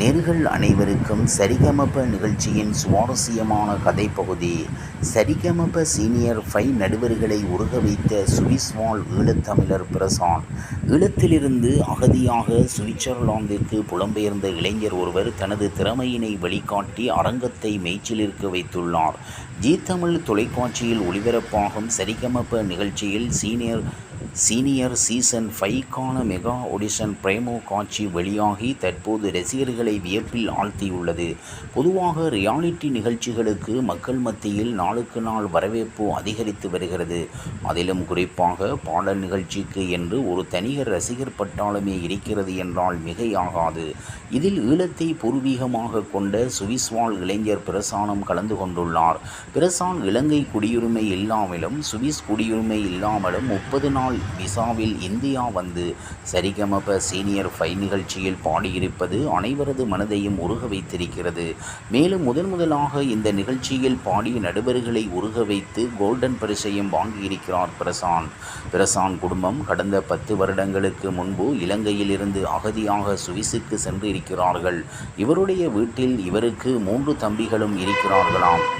நேர்கள் அனைவருக்கும் சரிகமப நிகழ்ச்சியின் சுவாரஸ்யமான கதைப்பகுதி சரிகமப சீனியர் ஃபைவ் நடுவர்களை உருக வைத்த சுவிஸ் வாழ் ஈழத்தமிழர் பிரசான் ஈழத்திலிருந்து அகதியாக சுவிட்சர்லாந்திற்கு புலம்பெயர்ந்த இளைஞர் ஒருவர் தனது திறமையினை வழிகாட்டி அரங்கத்தை மெய்ச்சிலிருக்க வைத்துள்ளார். ஜி தமிழ் தொலைக்காட்சியில் ஒளிபரப்பாகும் சரிகமப நிகழ்ச்சியில் சீனியர் சீனியர் சீசன் ஃபைவ்க்கான மெகா ஒடிஷன் பிரேமோ காட்சி வெளியாகி தற்போது ரசிகர்களை வியப்பில் ஆழ்த்தியுள்ளது. பொதுவாக ரியாலிட்டி நிகழ்ச்சிகளுக்கு மக்கள் மத்தியில் நாளுக்கு நாள் வரவேற்பு அதிகரித்து வருகிறது. அதிலும் குறிப்பாக பாடல் நிகழ்ச்சிக்கு என்று ஒரு தனியர் ரசிகர் பட்டாளமே இருக்கிறது என்றால் மிகையாகாது. இதில் ஈழத்தை பூர்வீகமாக கொண்ட சுவிஸ்வால் இளைஞர் பிரசானம் கலந்து கொண்டுள்ளார். பிரசான் இலங்கை குடியுரிமை இல்லாமலும் சுவிஸ் குடியுரிமை இல்லாமலும் முப்பது நாள் விசாவில் இந்தியா வந்து சரிகமப சீனியர் ஃபைவ் நிகழ்ச்சியில் பாடியிருப்பது அனைவரது மனதையும் உருக வைத்திருக்கிறது. மேலும் முதன் முதலாக இந்த நிகழ்ச்சியில் பாடிய நடுவர்களை உருக வைத்து கோல்டன் பரிசையும் வாங்கியிருக்கிறார் பிரசான் பிரசான் குடும்பம் கடந்த பத்து வருடங்களுக்கு முன்பு இலங்கையிலிருந்து அகதியாக சுவிசுக்கு சென்று இருக்கிறார்கள் இவருடைய வீட்டில் இவருக்கு மூன்று தம்பிகளும் இருக்கிறார்களாம்.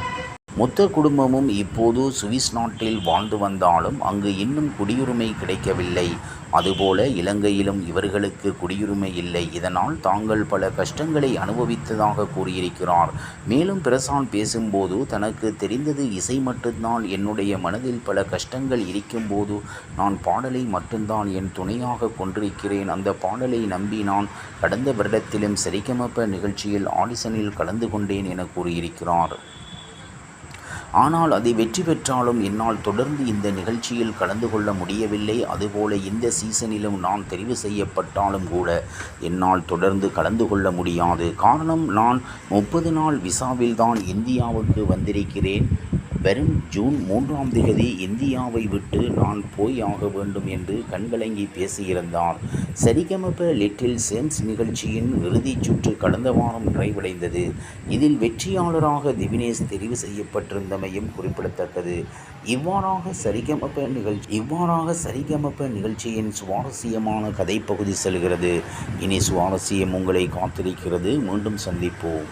மொத்த குடும்பமும் இப்போது சுவிஸ் நாட்டில் வாழ்ந்து வந்தாலும் அங்கு இன்னும் குடியுரிமை கிடைக்கவில்லை. அதுபோல இலங்கையிலும் இவர்களுக்கு குடியுரிமை இல்லை. இதனால் தாங்கள் பல கஷ்டங்களை அனுபவித்ததாக கூறியிருக்கிறார். மேலும் பிரசாந்த் பேசும்போது தனக்கு தெரிந்தது இசை மட்டும்தான். என்னுடைய மனதில் பல கஷ்டங்கள் இருக்கும்போது நான் பாடலை மட்டும்தான் என் துணையாக கொண்டிருக்கிறேன். அந்த பாடலை நம்பி நான் கடந்த வருடத்திலும் சரிகமப்ப நிகழ்ச்சியில் ஆடிசனில் கலந்து கொண்டேன் என கூறியிருக்கிறார். ஆனால் அதை வெற்றி பெற்றாலும் என்னால் தொடர்ந்து இந்த நிகழ்ச்சியில் கலந்து கொள்ள முடியவில்லை. அதுபோல இந்த சீசனிலும் நான் தெரிவு செய்யப்பட்டாலும் கூட என்னால் தொடர்ந்து கலந்து கொள்ள முடியாது. காரணம் நான் முப்பது நாள் விசாவில் தான் இந்தியாவுக்கு வந்திருக்கிறேன். வரும் ஜூன் மூன்றாம் திகதி இந்தியாவை விட்டு நான் போய் ஆக வேண்டும் என்று கண்கலங்கி பேசியிருந்தார். சரிகமப லிட்டில் சேம்ஸ் நிகழ்ச்சியின் இறுதிச் சுற்று கடந்த வாரம் நிறைவடைந்தது. இதில் வெற்றியாளராக திவினேஷ் தெரிவு செய்யப்பட்டிருந்தமையும் குறிப்பிடத்தக்கது. இவ்வாறாக சரிகமப நிகழ்ச்சி இவ்வாறாக சரிகமப நிகழ்ச்சியின் சுவாரஸ்யமான கதைப்பகுதி செல்கிறது. இனி சுவாரஸ்யம் உங்களை காத்திருக்கிறது. மீண்டும் சந்திப்போம்.